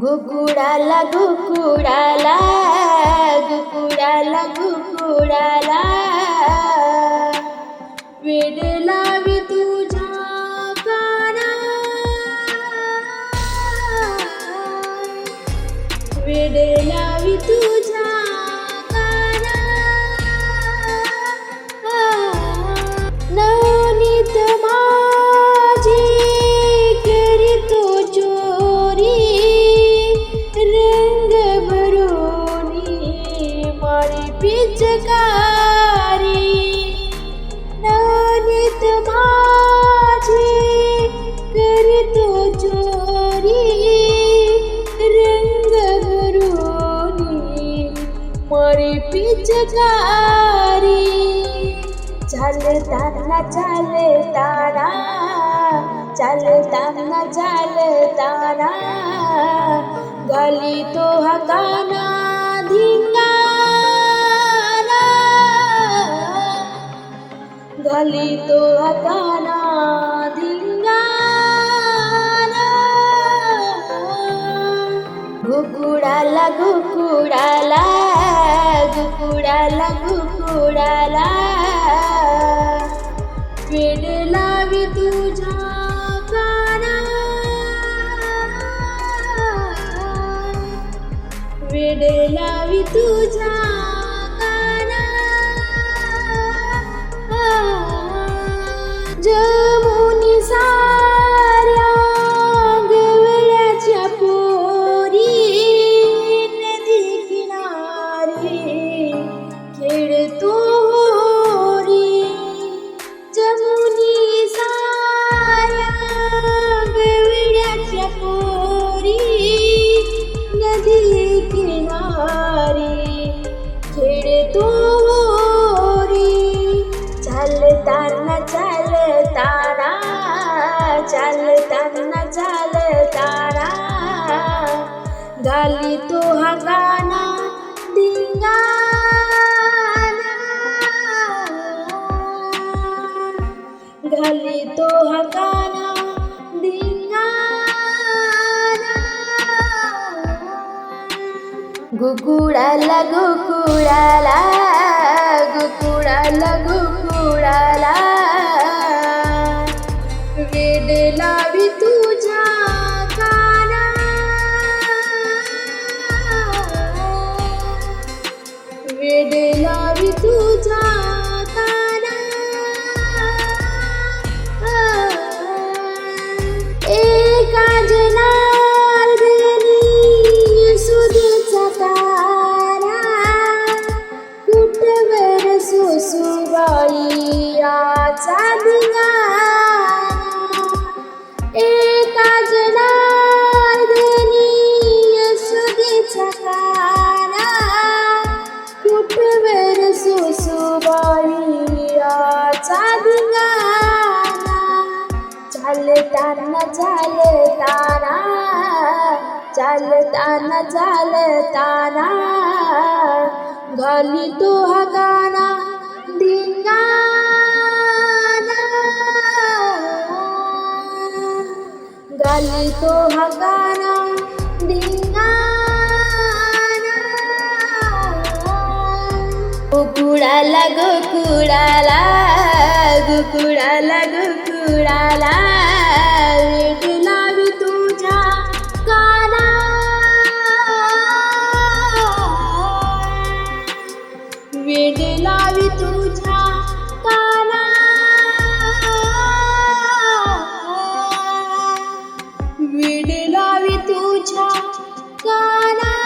गुकुडाला गुकुडाला পিচকারি চলে তারা চলে তারা চলে তারা চলে তারা গলি তো হকানা ধিঙ্গানা গলি তো হকানা ধিঙ্গানা ঘুকুড়ালা ঘুকুড়া चालताना चालताना चालताना चालताना गाली तो हा गाना धिंगाणा घाली तो हा गाना धिंगाणा गुकुडाला गुकुडाला गुकुडाला उडाला. वेडला भी तुझ्या वेडला चालताना चालताना चालताना चालताना घाली तो हा गाना धिंगाणा. घाली तो हा गाना धिंगाणा. गोकुळाला गोकुळाला गोकुळाला गोकुळाला वेड लावी तुझ्या काना वेड लावी तुझ्या काना